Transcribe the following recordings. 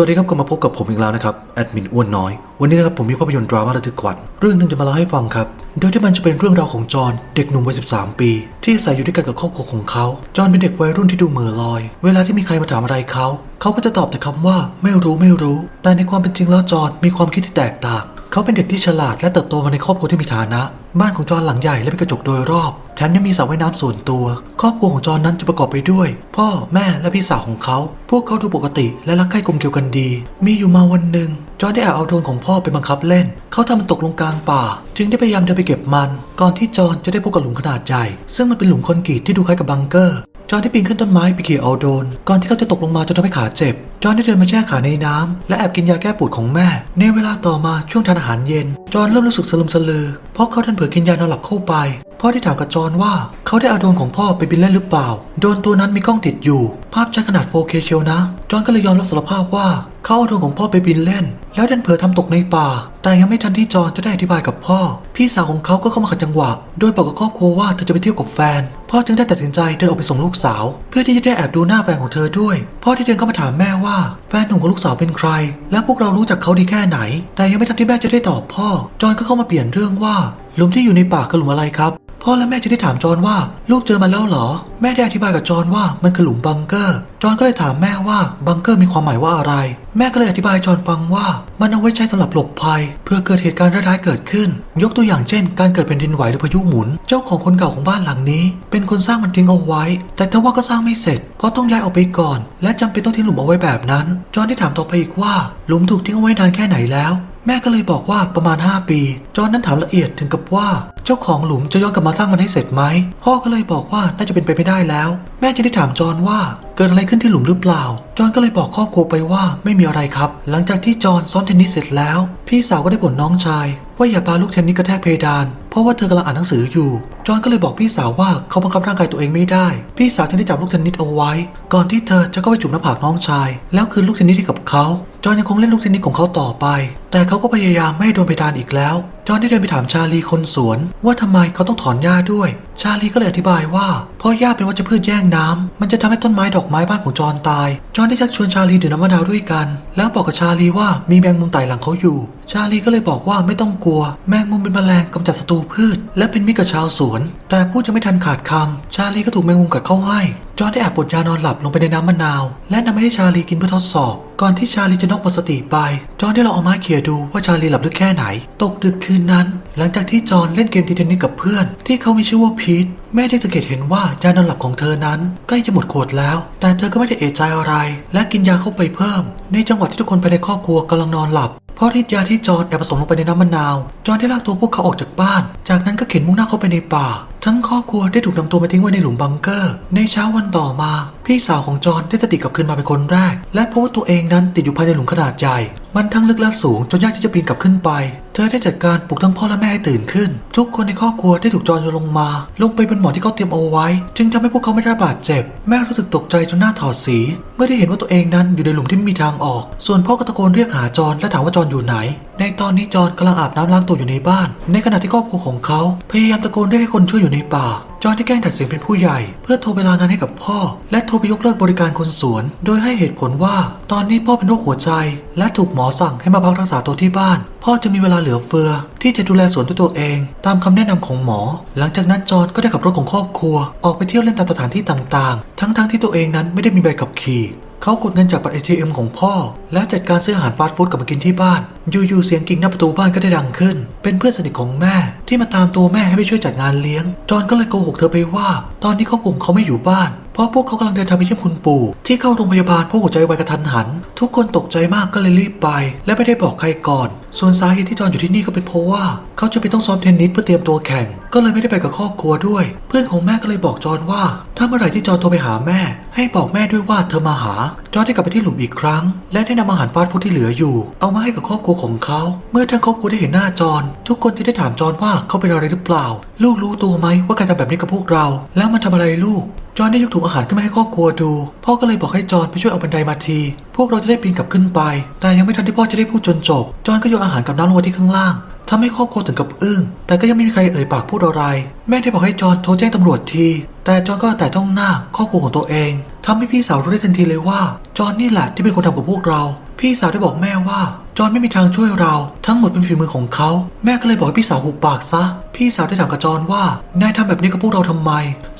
วัสดีครับกลับมาพบกับผมอีกแล้วนะครับแอดมินอ้วนน้อย วันนี้นะครับผมมีภาพยนตร์ดราม่าระทึกขวัญเรื่องหนึงจะมาเล่าให้ฟังครับ โดยที่มันจะเป็นเรื่องราวของจอห์นเด็กหนุ่มวัย 13 ปี ที่อาศัยอยู่ด้วยกันกับครอบครัวของเขา จอห์นเป็นเด็กวัยรุ่นที่ดูเหม่อลอย เวลาที่มีใครมาถามอะไรเขา เขาก็จะตอบแต่คำว่าไม่รู้ไม่รู้ แต่ในความเป็นจริงแล้วจอห์นมีความคิดที่แตกต่าง เขาเป็นเด็กที่ฉลาดและเติบโตมาในครอบครัวที่มีฐานะ บ้านของจอห์นหลังใหญ่และมีกระจกโดยรอบ แถมยังมีสระว่ายน้ำส่วนตัว ครอบครัวของจอห์นนั้นจะประกอบไปด้วย พ่อแม่และพี่สาวของเขา พวกเขาดูปกติและรักใคร่กลมเกลียวกันดี มีอยู่มาวันหนึ่งจอห์นได้แอบเอาโดรนของพ่อไปบังคับเล่น เขาทำมันตกลงกลางป่า จึงได้พยายามเดินไปเก็บมัน ก่อนที่จอห์นจะได้พบกับหลุมขนาดใหญ่ ซึ่งมันเป็นหลุมคอนกรีตที่ดูคล้ายกับบังเกอร์ จอห์นได้ปีนขึ้นต้นไม้ไปเขี่เอาโดน ก่อนที่เขาจะตกลงมาจนทำให้ขาเจ็บ จอห์นได้เดินมาแช่ขาในน้ำและแอบกินยาแก้ปวดของแม่ ในเวลาต่อมาช่วงทานอาหารเย็น จอห์นเริ่มรู้สึกสลึมสลือ เพราะเขาดันเผลอกินยานอนหลับเข้าไป พ่อได้ถามกับจอห์นว่าเขาได้เอาโดนของพ่อไปบินเล่นหรือเปล่า โดนตัวนั้นมีกล้องติดอยู่ ภาพชัดขนาด 4K เชียวนะ จอห์นก็เลยยอมรับสารภาพว่า เขาเอาโดรนของพ่อไปบินเล่น แล้วดันเผลอทำตกในป่า แต่ยังไม่ทันที่จอห์นจะได้อธิบายกับพ่อ พี่สาวของเขาก็เข้ามาขัดจังหวะ โดยบอกกับครอบครัวว่าเธอจะไปเที่ยวกับแฟน พ่อจึงได้ตัดสินใจเดินออกไปส่งลูกสาว เพื่อที่จะได้แอบดูหน้าแฟนของเธอด้วย พ่อที่เดินเข้ามาถามแม่ว่าแฟนหนุ่มของลูกสาวเป็นใคร และพวกเรารู้จักเขาดีแค่ไหน แต่ยังไม่ทันที่แม่จะได้ตอบพ่อ จอห์นก็เข้ามาเปลี่ยนเรื่องว่าหลุมที่อยู่ในป่าคือหลุมอะไรครับ พ่อและแม่จะได้ถามจอห์นว่า ลูกเจอมันแล้วเหรอ แม่ได้อธิบายกับจอห์นว่ามันคือหลุมบังเกอร์ จอห์นก็เลยถามแม่ว่าบังเกอร์มีความหมายว่าอะไร แม่ก็เลยอธิบายจอห์นฟังว่า มันเอาไว้ใช้สำหรับหลบภัย เพื่อเกิดเหตุการณ์ร้ายๆเกิดขึ้น ยกตัวอย่างเช่น การเกิดแผ่นดินไหวหรือพายุหมุน เจ้าของคนเก่าของบ้านหลังนี้ เป็นคนสร้างมันทิ้งเอาไว้ แต่ทว่าก็สร้างไม่เสร็จ เพราะต้องย้ายออกไปก่อน และจำเป็นต้องทิ้งหลุมเอาไว้แบบนั้น จอห์นได้ถามต่อไปอีกว่าหลุมถูกทิ้งเอาไว้นานแค่ไหนแล้ว แม่ก็เลยบอกว่าประมาณ 5 ปี จอนนั้นถามละเอียดถึงกับว่า เจ้าของหลุมจะย้อนกลับมาสร้างมันให้เสร็จไหม พ่อก็เลยบอกว่าน่าจะเป็นไปไม่ได้แล้ว แม่จะได้ถามจอห์นว่าเกิดอะไรขึ้นที่หลุมหรือเปล่า จอห์นก็เลยบอกครอบครัวไปว่าไม่มีอะไรครับ หลังจากที่จอห์นซ้อมเทนนิสเสร็จแล้ว พี่สาวก็ได้บ่นน้องชาย ว่าอย่าปาลูกเทนนิสกระแทกเพดาน เพราะว่าเธอกำลังอ่านหนังสืออยู่ จอห์นก็เลยบอกพี่สาวว่าเขาบังคับร่างกายตัวเองไม่ได้ พี่สาวจึงได้จับลูกเทนนิสเอาไว้ ก่อนที่เธอจะเข้าไปจุ่มหน้าผากน้องชาย แล้วคืนลูกเทนนิสให้กับเขา จอห์นยังคงเล่นลูกเทนนิสของเขาต่อไป แต่เขาก็พยายามไม่ให้โดนเพดานอีกแล้ว จอห์นได้เดินไปถามชาลีคนสวน ว่าทำไมเขาต้องถอนหญ้าด้วย ชาลีก็เลยอธิบายว่าเพราะหญ้าเป็นวัชพืชแย่งน้ำมันจะทำให้ต้นไม้ดอกไม้บ้านของจอห์นตาย จอห์นได้ชักชวนชาลีดื่มน้ำมะนาวด้วยกัน แล้วบอกกับชาลีว่ามีแมงมุมไต่หลังเขาอยู่ ชาลีก็เลยบอกว่าไม่ต้องกลัว แมงมุมเป็นแมลงกำจัดศัตรูพืช และเป็นมิตรกับชาวสวน แต่พูดจะไม่ทันขาดคำชาลีก็ถูกแมงมุมกัดเข้าให้จอห์นได้แอบบดยานอนหลับลงไปในน้ำมะนาว และนำไปให้ชาลีกินเพื่อทดสอบ ก่อนที่ชาลีจะนอกหมดสติไป จอห์นได้ลองเอาไม้เขี่ยดูว่าชาลีหลับลึกแค่ไหน ตกดึกคืนนั้น หลังจากที่จอห์นเล่นเกมทีเทนนิสกับเพื่อน ที่เขามีชื่อว่าพีทแม่ได้สังเกตเห็นว่ายานอนหลับของเธอนั้นใกล้จะหมดขวดแล้ว แต่เธอก็ไม่ได้เอะใจอะไร และกินยาเข้าไปเพิ่ม ในจังหวะที่ทุกคนภายในครอบครัวกำลังนอนหลับ เพราะฤทธิ์ยาที่จอห์นแอบผสมลงไปในน้ำมะนาว จอห์นได้ลากตัวพวกเขาออกจากบ้าน จากนั้นก็เข็นมุ่งหน้าเข้าไปในป่า ทั้งครอบครัวได้ถูกนำตัวมาทิ้งไว้ในหลุมบังเกอร์ ในเช้าวันต่อมา พี่สาวของจอห์นได้สติกลับคืนมาเป็นคนแรก และพบว่าตัวเองนั้นติดอยู่ภายในหลุมขนาดใหญ่ มันทั้งลึกและสูงจนยากที่จะปีนกลับขึ้นไป เธอได้จัดการปลุกทั้งพ่อและแม่ให้ตื่นขึ้น ทุกคนในครอบครัวได้ถูกจอห์นโยนลงมา ลงไปบนหมอนที่เขาเตรียมเอาไว้ จึงทำให้พวกเขาไม่ได้รับบาดเจ็บ แม่รู้สึกตกใจจนหน้าถอดสี เมื่อได้เห็นว่าตัวเองนั้นอยู่ในหลุมที่ไม่มีทางออก ส่วนพ่อก็ตะโกนเรียกหาจอห์นและถามว่าจอห์นอยู่ไหนในตอนนี้จอห์นกำลังอาบน้ำล้างตัวอยู่ในบ้าน ในขณะที่ครอบครัวของเขาพยายามตะโกนเรียกให้คนช่วยอยู่ในป่า จอห์นได้แกล้งดัดเสียงเป็นผู้ใหญ่ เพื่อโทรไปลางานให้กับพ่อ และโทรไปยกเลิกบริการคนสวน โดยให้เหตุผลว่า ตอนนี้พ่อเป็นโรคหัวใจ และถูกหมอสั่งให้มาพักรักษาตัวที่บ้าน พ่อจะมีเวลาเหลือเฟือ ที่จะดูแลสวนด้วยตัวเอง ตามคำแนะนำของหมอ หลังจากนั้นจอห์นก็ได้ขับรถของครอบครัว ออกไปเที่ยวเล่นตามสถานที่ต่างๆ ทั้งๆที่ตัวเองนั้นไม่ได้มีใบขับขี่เขากดเงินจากบัตร ATM ของพ่อ แล้วจัดการซื้ออาหารฟาสต์ฟู้ดกลับมากินที่บ้าน อยู่ๆเสียงกิ่งหน้าประตูบ้านก็ได้ดังขึ้น เป็นเพื่อนสนิทของแม่ ที่มาตามตัวแม่ให้ไปช่วยจัดงานเลี้ยง จอห์นก็เลยโกหกเธอไปว่า ตอนนี้ครอบครัวเขาไม่อยู่บ้าน เพราะพวกเขากำลังเดินทางไปเยี่ยมคุณปู่ ที่เข้าโรงพยาบาลเพราะหัวใจวายกระทันหัน ทุกคนตกใจมากก็เลยรีบไป และไม่ได้บอกใครก่อน ส่วนสาเหตุที่จอห์นอยู่ที่นี่ก็เป็นเพราะว่า เขาจะไปต้องซ้อมเทนนิสเพื่อเตรียมตัวแข่ง ก็เลยไม่ได้ไปกับครอบครัวด้วย เพื่อนของแม่ก็เลยบอกจอห์นว่า ถ้าเมื่อไหร่ที่จอห์นโทรไปหาแม่ ให้บอกแม่ด้วยว่าเธอมาหา จอห์นได้กลับไปที่หลุมอีกครั้ง และได้นำอาหารฟาสต์ฟู้ดที่เหลืออยู่ เอามาให้กับครอบครัวของเขา เมื่อทั้งครอบครัวได้เห็นหน้าจอนทุกคนจะได้ถามจอนว่าเขาเป็นอะไรหรือเปล่า ลูกรู้ตัวไหมว่าการทำแบบนี้กับพวกเรา แล้วมันทำอะไรลูก จอห์นได้ยกถุงอาหารขึ้นมาให้ครอบครัวดู พ่อก็เลยบอกให้จอห์นไปช่วยเอาบันไดมาที พวกเราจะได้ปีนกลับขึ้นไป แต่ยังไม่ทันที่พ่อจะได้พูดจนจบ จอห์นก็โยนอาหารกับน้ำลงมาที่ข้างล่างทำให้ครอบครัวถึงกับอึ้ง แต่ก็ยังไม่มีใครเอ่ยปากพูดอะไร แม่ได้บอกให้จอห์นโทรแจ้งตำรวจที แต่จอห์นก็แต่ต้องหน้าครอบครัวของตัวเอง ทำให้พี่สาวรู้ได้ทันทีเลยว่า จอห์นนี่แหละที่เป็นคนทำกับพวกเรา พี่สาวได้บอกแม่ว่าจอห์นไม่มีทางช่วยเราทั้งหมดเป็นฝีมือของเขา แม่ก็เลยบอกให้พี่สาวหุบปากซะ พี่สาวได้ถามกับจอห์นว่านายทำแบบนี้กับพวกเราทำไม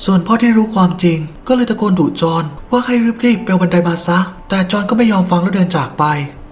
ส่วนพ่อที่รู้ความจริง ก็เลยตะโกนดุจอห์นว่าให้รีบๆไปเอาบันไดมาซะ แต่จอห์นก็ไม่ยอมฟังแล้วเดินจากไป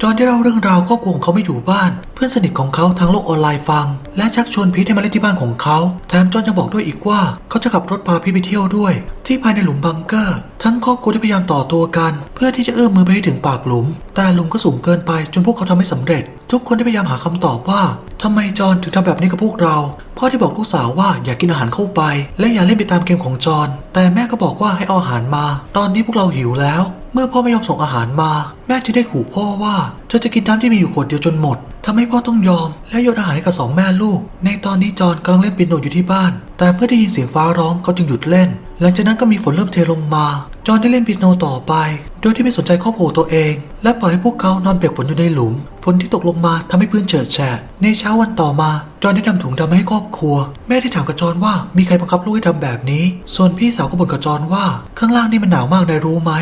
จอนได้เล่าเรื่องราวครอบครัวของเขาไม่อยู่บ้าน เพื่อนสนิทของเขาทางโลกออนไลน์ฟัง และชักชวนพีทให้มาเล่นที่บ้านของเขาแถมจอนยังบอกด้วยอีกว่า เขาจะขับรถพาพีทไปเที่ยวด้วย ที่ภายในหลุมบังเกอร์ ทั้งครอบครัวที่พยายามต่อตัวกัน เพื่อที่จะเอื้อมมือไปให้ถึงปากหลุม แต่หลุมก็สูงเกินไปจนพวกเขาทำไม่สำเร็จ ทุกคนได้พยายามหาคำตอบว่าทำไมจอนถึงทำแบบนี้กับพวกเราพ่อที่บอกลูกสาวว่าอย่ากกินอาหารเข้าไป และอย่าเล่นไปตามเกมของจอนแต่แม่ก็บอกว่าให้เอาอาหารมา ตอนนี้พวกเราหิวแล้ว มื่อพ่อไม่ยอมส่งอาหารมา แม่จึงได้ขู่พ่อว่าเธอจะกินน้ำที่มีอยู่ขวดเดียวจนหมดทำให้พ่อต้องยอม และโยนอาหารให้กับสองแม่ลูก ในตอนนี้จอห์นกำลังเล่นเปียโนอยู่ที่บ้าน แต่เมื่อได้ยินเสียงฟ้าร้องเขาจึงหยุดเล่น หลังจากนั้นก็มีฝนเริ่มเทลงมา จอห์นได้เล่นเปียโนต่อไป โดยที่ไม่สนใจครอบครัวตัวเอง และปล่อยให้พวกเขานอนเปียกฝนอยู่ในหลุม ฝนที่ตกลงมาทำให้พื้นเฉิดแฉะ ในเช้าวันต่อมา จอห์นได้นำถุงดำมาให้ครอบครัว แม่ได้ถามกับจอห์นว่ามีใครบังคับลูกให้ทำแบบนี้ ส่วนพี่สาวก็บ่นกับจอนว่า ข้างล่างนี่มันหนาวมากนายรู้ไหม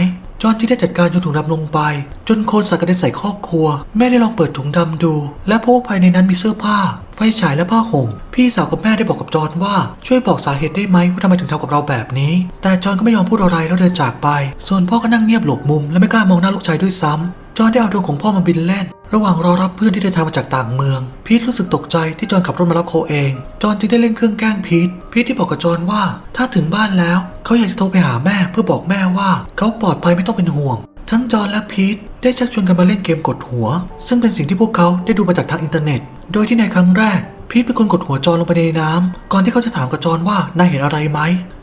จอนที่ได้จัดการโยนถุงดำลงไป จนโคนสักกระเด็นใส่ครอบครัว แม่ได้ลองเปิดถุงดำดู และพบว่าภายในนั้นมีเสื้อผ้า ไฟฉายและผ้าห่ม พี่สาวกับแม่ได้บอกกับจอนว่าช่วยบอกสาเหตุได้ไหมว่าทำไมถึงทำกับเราแบบนี้ แต่จอนก็ไม่ยอมพูดอะไรแล้วเดินจากไป ส่วนพ่อก็นั่งเงียบหลบมุมและไม่กล้ามองหน้าลูกชายด้วยซ้ำ จอห์นได้เอาดวงของพ่อมาบินเล่น ระหว่างรอรับเพื่อนที่เดินทางมาจากต่างเมือง พีทรู้สึกตกใจที่จอห์นขับรถมารับเขาเอง จอห์นจึงได้เล่นเครื่องแกล้งพีท พีทที่บอกกับจอห์นว่า ถ้าถึงบ้านแล้ว เขาอยากจะโทรไปหาแม่เพื่อบอกแม่ว่า เขาปลอดภัยไม่ต้องเป็นห่วง ทั้งจอห์นและพีทได้ชักชวนกันมาเล่นเกมกดหัว ซึ่งเป็นสิ่งที่พวกเขาได้ดูมาจากทางอินเทอร์เน็ต โดยที่ในครั้งแรก พีทเป็นคนกดหัวจอห์นลงไปในน้ำก่อนที่เขาจะถามกับจอห์นว่านายเห็นอะไรไหม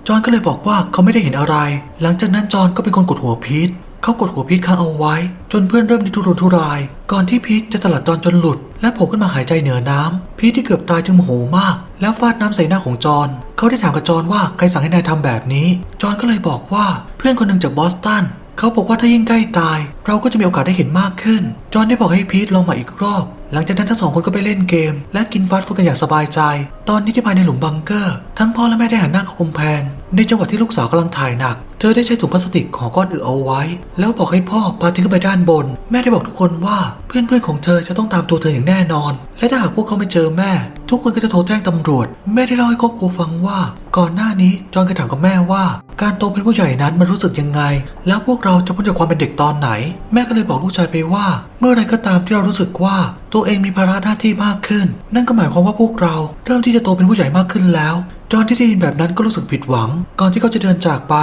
จอห์นก็เลยบอกว่าเขาไม่ได้เห็นอะไร หลังจากนั้นจอห์นก็เป็นคนกดหัวพีท เขากดหัวพีทค้างเอาไว้ จนเพื่อนเริ่มดิทุรนทุราย ก่อนที่พีทจะสลัดจอนจนหลุด และโผล่ขึ้นมาหายใจเหนือน้ำพีทที่เกือบตายจึงโมโหมาก แล้วฟาดน้ำใส่หน้าของจอนเขาได้ถามกับจอนว่าใครสั่งให้นายทำแบบนี้ จอนก็เลยบอกว่าเพื่อนคนหนึ่งจากบอสตันเขาบอกว่าถ้ายิ่งใกล้ตาย เราก็จะมีโอกาสได้เห็นมากขึ้น จอนได้บอกให้พีทลองใหมาอีกรอบ หลังจากนั้นทั้งสองคนก็ไปเล่นเกม และกินฟาสต์ฟู้ดกันอย่างสบายใจ ตอนนี้ที่ภายในหลุมบังเกอร์ ทั้งพ่อและแม่ได้หันหน้าเข้ากำแพง ในจังหวะที่ลูกสาวกำลังถ่ายหนัก เธอได้ใช้ถุงพลาสติกห่อก้อนอึเอาไว้ แล้วบอกให้พ่อพาเธอขึ้นไปด้านบน แม่ได้บอกทุกคนว่าเพื่อนๆของเธอจะต้องตามตัวเธออย่างแน่นอน และถ้าหากพวกเขาไม่เจอแม่ ทุกคนก็จะโทรแจ้งตำรวจ แม่ได้เล่าให้ครอบครัวฟังว่า ก่อนหน้านี้จอนเคยถามกับแม่ว่า การโตเป็นผู้ใหญ่นั้นมันรู้สึกยังไง แล้วพวกเราจะพ้นจากความเป็นเด็กตอนไหน แม่ก็เลยบอกลูกชายไปว่า เมื่อไรก็ตามที่เรารู้สึกว่าตัวเองมีภาระหน้าที่มากขึ้น นั่นก็หมายความว่าพวกเราเริ่มที่จะโตเป็นผู้ใหญ่มากขึ้นแล้ว จอห์นที่ได้ยินแบบนั้นก็รู้สึกผิดหวัง ก่อนที่เขาจะเดินจากไป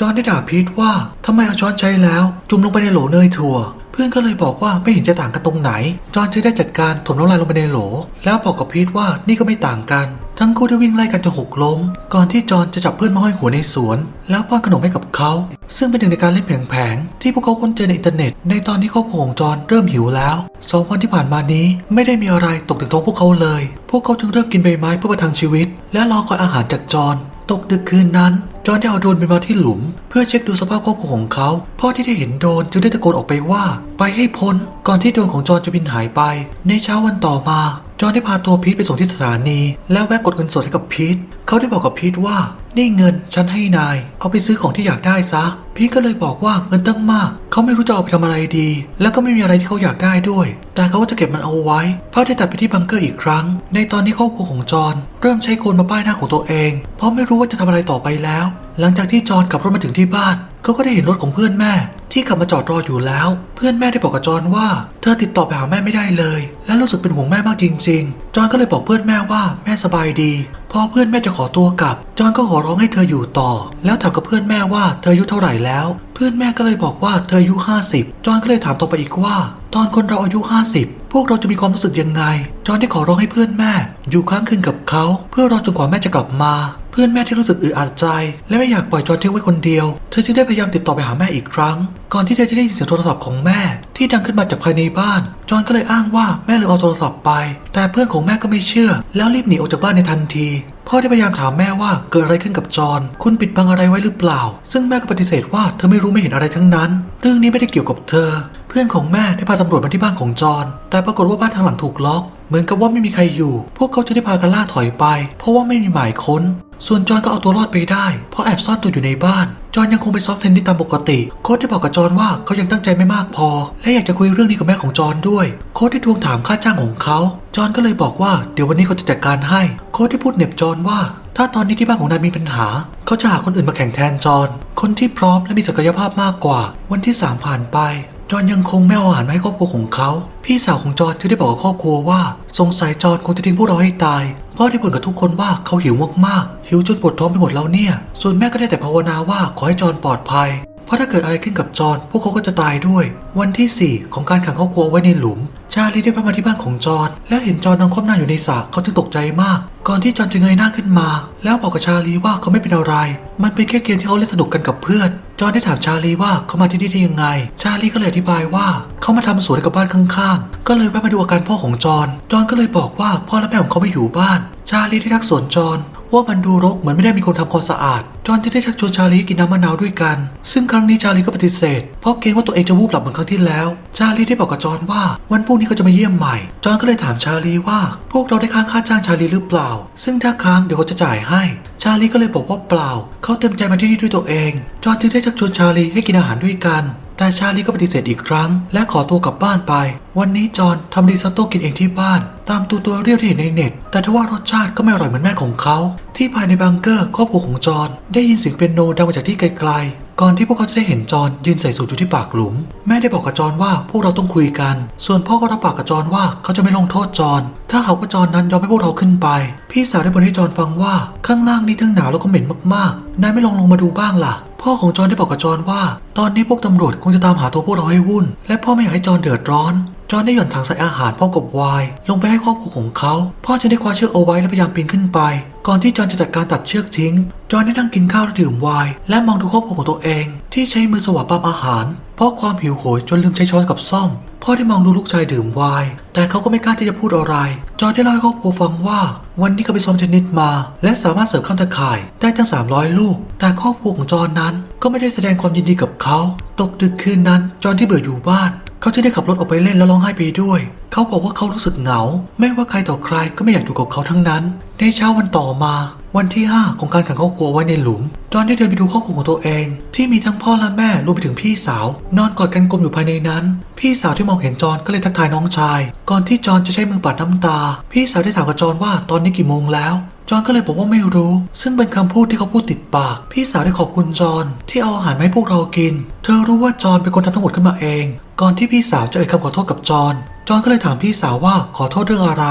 จอห์นได้ด่าพีทว่าทำไมเอาช้อนใช้แล้ว จุ่มลงไปในโหลเนยถั่ว เพื่อนก็เลยบอกว่าไม่เห็นจะต่างกันตรงไหน จอห์นจึงได้จัดการถมน้ำลายลงไปในโหล แล้วบอกกับพีทว่านี่ก็ไม่ต่างกัน ทั้งคู่ได้วิ่งไล่กันจนหกล้ม ก่อนที่จอนจะจับเพื่อนมาห้อยหัวในสวน แล้วป้อนขนมให้กับเขา ซึ่งเป็นหนึ่งในการเล่นแผงๆที่พวกเขาค้นเจอในอินเทอร์เน็ต ในตอนนี้ครอบครัวของจอนเริ่มหิวแล้วสองวันที่ผ่านมานี้ไม่ได้มีอะไรตกถึงท้องพวกเขาเลย พวกเขาจึงเริ่มกินใบไม้เพื่อประทังชีวิต และรอคอยอาหารจากจอนตกดึกคืนนั้น จอห์นได้เอาโดนไปมาที่หลุม เพื่อเช็คดูสภาพครอบครัวของเขา พ่อที่ได้เห็นโดนจึงได้ตะโกนออกไปว่า ไปให้พ้น ก่อนที่โดนของจอห์นจะบินหายไป ในเช้าวันต่อมา จอห์นได้พาตัวพีทไปส่งที่สถานี แล้วแวะกดเงินสดให้กับพีทเขาได้บอกกับพีทว่า นี่เงินฉันให้นาย เอาไปซื้อของที่อยากได้ซะ พีทก็เลยบอกว่าเงินตั้งมาก เขาไม่รู้จะเอาไปทำอะไรดี แล้วก็ไม่มีอะไรที่เขาอยากได้ด้วย แต่เขาก็จะเก็บมันเอาไว้พ่อได้ตัดไปที่บังเกอร์อีกครั้ง ในตอนนี้ครอบครัวของจอห์นเริ่มใช้โคนมาป้ายหน้าของตัวเอง เพราะไม่รู้ว่าจะทำอะไรต่อไปแล้ว หลังจากที่จอห์นขับรถมาถึงที่บ้านเขาก็ได้เห็นรถของเพื่อนแม่ ที่ขับมาจอดรออยู่แล้ว เพื่อนแม่ได้บอกกับจอห์นว่า เธอติดต่อไปหาแม่ไม่ได้เลย และรู้สึกเป็นห่วงแม่มากจริง ๆ จอห์นก็เลยบอกเพื่อนแม่ว่าแม่สบายดีพอเพื่อนแม่จะขอตัวกลับ จอห์นก็ขอร้องให้เธออยู่ต่อ แล้วถามกับเพื่อนแม่ว่าเธออายุเท่าไหร่แล้ว เพื่อนแม่ก็เลยบอกว่าเธออายุ 50 จอห์นก็เลยถามต่อไปอีกว่า ตอนคนเราอายุ 50 พวกเราจะมีความรู้สึกยังไง จอห์นได้ขอร้องให้เพื่อนแม่ อยู่ค้างคืนกับเขา เพื่อรอจนกว่าแม่จะกลับมา พื่อนแม่ที่รู้สึกอึดอัดใจ และไม่อยากปล่อยจอห์นทิ้งไว้คนเดียว เธอจึงได้พยายามติดต่อไปหาแม่อีกครั้ง ก่อนที่เธอจะได้ยินเสียงโทรศัพท์ของแม่ ที่ดังขึ้นมาจากภายในบ้าน จอห์นก็เลยอ้างว่าแม่ลืมเอาโทรศัพท์ไป แต่เพื่อนของแม่ก็ไม่เชื่อ แล้วรีบหนีออกจากบ้านในทันทีพ่อได้พยายามถามแม่ว่าเกิดอะไรขึ้นกับจอห์นคุณปิดบังอะไรไว้หรือเปล่า ซึ่งแม่ก็ปฏิเสธว่าเธอไม่รู้ไม่เห็นอะไรทั้งนั้น เรื่องนี้ไม่ได้เกี่ยวกับเธอ เพื่อนของแม่ได้พาตำรวจมาที่บ้านของจอห์นแต่ปรากฏว่าบ้านทางหลังถูกล็อก เหมือนกับว่าไม่มีใครอยู่ พวกเขาจะได้พากันล่าถอยไป เพราะว่าไม่มีหมายค้น ส่วนจอห์นก็เอาตัวรอดไปได้ เพราะแอบซ่อนตัวอยู่ในบ้าน จอห์นยังคงไปซ้อมเทนนิสตามปกติ โค้ชได้บอกกับจอห์นว่าเขายังตั้งใจไม่มากพอ และอยากจะคุยเรื่องนี้กับแม่ของจอห์นด้วย โค้ชได้ทวงถามค่าจ้างของเขา จอห์นก็เลยบอกว่าเดี๋ยววันนี้เขาจะจัดการให้ โค้ชได้พูดเหน็บจอห์นว่า ถ้าตอนนี้ที่บ้านของนายมีปัญหา เขาจะหาคนอื่นมาแข่งแทนจอห์นคนที่พร้อมและมีศักยภาพมากกว่า วันที่สามผ่านไป จอห์นยังคงไม่เอาอาหารมาให้ครอบครัวของเขา พี่สาวของจอห์นจึงได้บอกกับครอบครัวว่า สงสัยจอห์นคงจะทิ้งพวกเราให้ตายพ่อได้บ่นกับทุกคนว่าเขาหิวมากๆ หิวจนปวดท้องไปหมดแล้วเนี่ย ส่วนแม่ก็ได้แต่ภาวนาว่าขอให้จอห์นปลอดภัย เพราะถ้าเกิดอะไรขึ้นกับจอห์นพวกเขาก็จะตายด้วย วันที่ 4 ของการขังครอบครัวไว้ในหลุม ชาลีได้พามาที่บ้านของจอห์นแล้วเห็นจอห์นนอนคว่ำหน้าอยู่ในสระเขาจึงตกใจมาก ก่อนที่จอห์นจะเงยหน้าขึ้นมา แล้วบอกกับชาลีว่าเขาไม่เป็นอะไร มันเป็นแค่เกมที่เขาเล่นสนุกกันกับเพื่อน จอห์นได้ถามชาลีว่าเขามาที่นี่ได้ยังไง ชาลีก็เลยอธิบายว่าเขามาทำสวนกับบ้านข้างๆ ก็เลยแวะมาดูอาการพ่อของจอห์นจอห์นก็เลยบอกว่าพ่อและแม่ของเขาไม่อยู่บ้าน ชาลีได้ทักสวนจอห์นว่ามันดูรกเหมือนไม่ได้มีคนทำความสะอาด จอห์นจะได้ชักชวนชาลีกินน้ำมะนาวด้วยกัน ซึ่งครั้งนี้ชาลีก็ปฏิเสธ เพราะเกรงว่าตัวเองจะวูบหลับเหมือนครั้งที่แล้ว ชาลีได้บอกกับจอห์นว่า วันพรุ่งนี้เขาจะมาเยี่ยมใหม่ จอห์นก็เลยถามชาลีว่า พวกเราได้ค้างค่าจ้างชาลีหรือเปล่า ซึ่งถ้าค้างเดี๋ยวเขาจะจ่ายให้ ชาลีก็เลยบอกว่าเปล่า เขาเต็มใจมาที่นี่ด้วยตัวเอง จอห์นจึงได้ชักชวนชาลีให้กินอาหารด้วยกัน แต่ชาลีก็ปฏิเสธอีกครั้ง และขอตัวกลับบ้านไป วันนี้จอห์นทำริซอตโต้กินเองที่บ้าน ตามตัวตัวเรียวที่เห็นในเน็ต แต่ทว่ารสชาติก็ไม่อร่อยเหมือนแม่ของเขา ที่ภายในบังเกอร์ครอบครัวของจอห์นได้ยินเสียงเปียโนดังมาจากที่ไกลๆ ก่อนที่พวกเขาจะได้เห็นจอห์นยืนใส่สูทอยู่ที่ปากหลุม แม่ได้บอกกับจอห์นว่าพวกเราต้องคุยกัน ส่วนพ่อก็รับปากกับจอห์นว่าเขาจะไม่ลงโทษจอห์นถ้าหากว่าจอห์นนั้นยอมให้พวกเราขึ้นไป พี่สาวได้บ่นให้จอห์นฟังว่าข้างล่างนี้ทั้งหนาวแล้วก็เหม็นมากๆนายไม่ลองลงมาดูบ้างล่ะพ่อของจอห์นได้บอกกับจอห์นว่า ตอนนี้พวกตำรวจคงจะตามหาตัวพวกเราให้วุ่น และพ่อไม่อยากให้จอห์นเดือดร้อน จอห์นได้หย่อนถังใส่อาหารพร้อมกับไวน์ลงไปให้ครอบครัวของเขา พ่อจึงได้คว้าเชือกเอาไว้และพยายามปีนขึ้นไป ก่อนที่จอห์นจะจัดการตัดเชือกทิ้ง จอห์นได้นั่งกินข้าวและดื่มไวน์และมองดูครอบครัวของตัวเอง ที่ใช้มือสวาปามอาหาร เพราะความหิวโหยจนลืมใช้ช้อนกับซ่อม พ่อได้มองดูลูกชายดื่มไวน์แต่เขาก็ไม่กล้าที่จะพูดอะไร จอห์นได้เล่าให้ครอบครัวฟังว่า วันนี้เขาไปซ้อมเทนนิสมา และสามารถเสิร์ฟข้ามตะข่ายได้ตั้ง 300 ลูก แต่ครอบครัวของจอห์นนั้น ก็ไม่ได้แสดงความยินดีกับเขา ตกดึกคืนนั้น จอห์นที่เบื่ออยู่บ้าน เขาจะได้ขับรถออกไปเล่นแล้วร้องไห้ไปด้วย เขาบอกว่าเขารู้สึกเหงา ไม่ว่าใครต่อใครก็ไม่อยากอยู่กับเขาทั้งนั้น ในเช้าวันต่อมา วันที่ 5 ของการขังครอบครัวไว้ในหลุม จอนได้เดินไปดูครอบครัวของตัวเอง ที่มีทั้งพ่อและแม่รวมไปถึงพี่สาว นอนกอดกันกลมอยู่ภายในนั้น พี่สาวที่มองเห็นจอนก็เลยทักทายน้องชาย ก่อนที่จอนจะใช้มือปัดน้ำตา พี่สาวได้ถามกับจอนว่าตอนนี้กี่โมงแล้วจอนก็เลยบอกว่าไม่รู้ ซึ่งเป็นคำพูดที่เขาพูดติดปาก พี่สาวได้ขอบคุณจอนที่เอาอาหารมาให้พวกเรากิน เธอรู้ว่าจอห์นเป็นคนทำทั้งหมดขึ้นมาเอง ก่อนที่พี่สาวจะเอ่ยคำขอโทษกับจอห์นจอห์นก็เลยถามพี่สาวว่าขอโทษเรื่องอะไร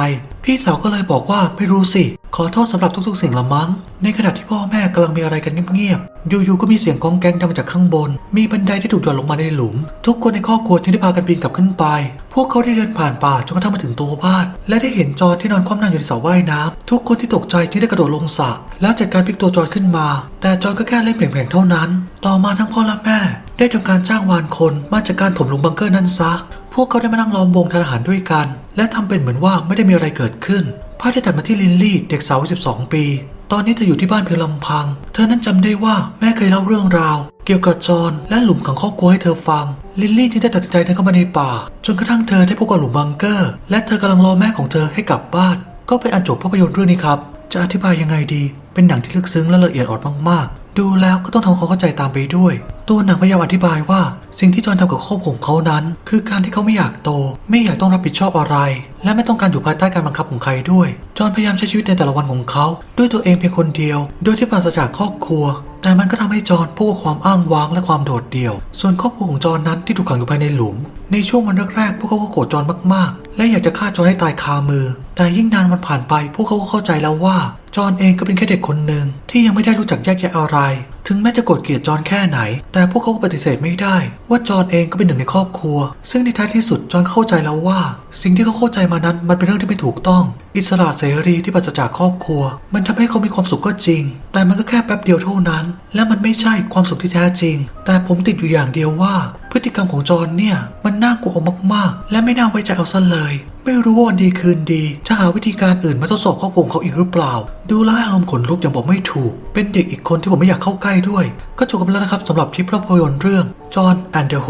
พี่สาวก็เลยบอกว่าไม่รู้สิ ขอโทษสำหรับทุกๆสิ่งละมั้ง ในขณะที่พ่อแม่กำลังมีอะไรกันเงียบๆ อยู่ๆ ก็มีเสียงกองแกงดังมาจากข้างบน มีบันไดที่ถูกหย่อนลงมาในหลุม ทุกคนในครอบครัวจึงได้พากันปีนกลับขึ้นไป พวกเขาได้เดินผ่านป่าจนกระทั่งมาถึงตัวบ้าน และได้เห็นจอห์นที่นอนคว่ำหน้าอยู่ในสระว่ายน้ำทุกคนที่ตกใจจึงได้กระโดดลงสระแล้วจัดการพลิกตัวจอห์นขึ้นมา แต่จอห์นก็แค่เล่นเพียงๆเท่านั้น ต่อมาทั้งพ่อและแม่ ได้ทำการจ้างวานคนมาจากการถมหลุมบังเกอร์นั้นซะ พวกเขาได้มานั่งล้อมวงทานอาหารด้วยกัน และทำเป็นเหมือนว่าไม่ได้มีอะไรเกิดขึ้นภาพได้ตัดมาที่ลินลี่เด็กสาววัย12 ปี ตอนนี้เธออยู่ที่บ้านเพียงลำพัง เธอนั้นจำได้ว่าแม่เคยเล่าเรื่องราว เกี่ยวกับจอห์นและหลุมของครอบครัวให้เธอฟัง ลินลี่จึงได้ตัดสินใจเดินเข้ามาในป่า จนกระทั่งเธอได้พบกับหลุมบังเกอร์ และเธอกำลังรอแม่ของเธอให้กลับบ้าน ก็เป็นอันจบภาพยนตร์เรื่องนี้ครับ จะอธิบายยังไงดี เป็นหนังที่ลึกซึ้งและละเอียดอ่อนมากๆ ดูแล้วก็ต้องทำความเข้าใจตามไปด้วย ตัวหนังพยายามอธิบายว่า สิ่งที่จอห์นทำกับครอบครัวของเขานั้น คือการที่เขาไม่อยากโต ไม่อยากต้องรับผิดชอบอะไร และไม่ต้องการอยู่ภายใต้การบังคับของใครด้วย จอห์นพยายามใช้ชีวิตในแต่ละวันของเขา ด้วยตัวเองเพียงคนเดียว โดยที่ปราศจากครอบครัวแต่มันก็ทำให้จอห์นพบกับความอ้างว้างและความโดดเดี่ยว ส่วนครอบครัวของจอห์นนั้นที่ถูกขังอยู่ภายในหลุม ในช่วงวันแรกๆ พวกเขาก็โกรธจอห์นมากๆ และอยากจะฆ่าจอห์นให้ตายคามือ แต่ยิ่งนานวันผ่านไป พวกเขาก็เข้าใจแล้วว่า จอห์นเองก็เป็นแค่เด็กคนหนึ่งที่ยังไม่ได้รู้จักแยกแยะอะไร ถึงแม้จะโกรธเกลียดจอห์นแค่ไหน แต่พวกเขาก็ปฏิเสธไม่ได้ ว่าจอห์นเองก็เป็นหนึ่งในครอบครัว ซึ่งในท้ายที่สุดจอห์นเข้าใจแล้วว่า สิ่งที่เขาเข้าใจมานั้นมันเป็นเรื่องที่ไม่ถูกต้อง อิสระเสรีที่ปราศจากครอบครัว มันทำให้เขามีความสุขก็จริง แต่มันก็แค่แป๊บเดียวเท่านั้น และมันไม่ใช่ความสุขที่แท้จริง แต่ผมติดอยู่อย่างเดียวว่า พฤติกรรมของจอห์นเนี่ยมันน่ากลัวมากๆ และไม่น่าไว้ใจเอาซะเลย ไม่รู้ว่าวันดีคืนดี จะหาวิธีการอื่นมาทดสอบครอบครัวของเขาอีกหรือเปล่า ดูแลอารมณ์ขนลุกอย่างบอกไม่ถูก เป็นเด็กอีกคนที่ผมไม่อยากเข้าใกล้ด้วย ก็จบกันแล้วนะครับสำหรับคลิปภาพยนตร์เรื่องจอห์นแอนเดอร์โฮ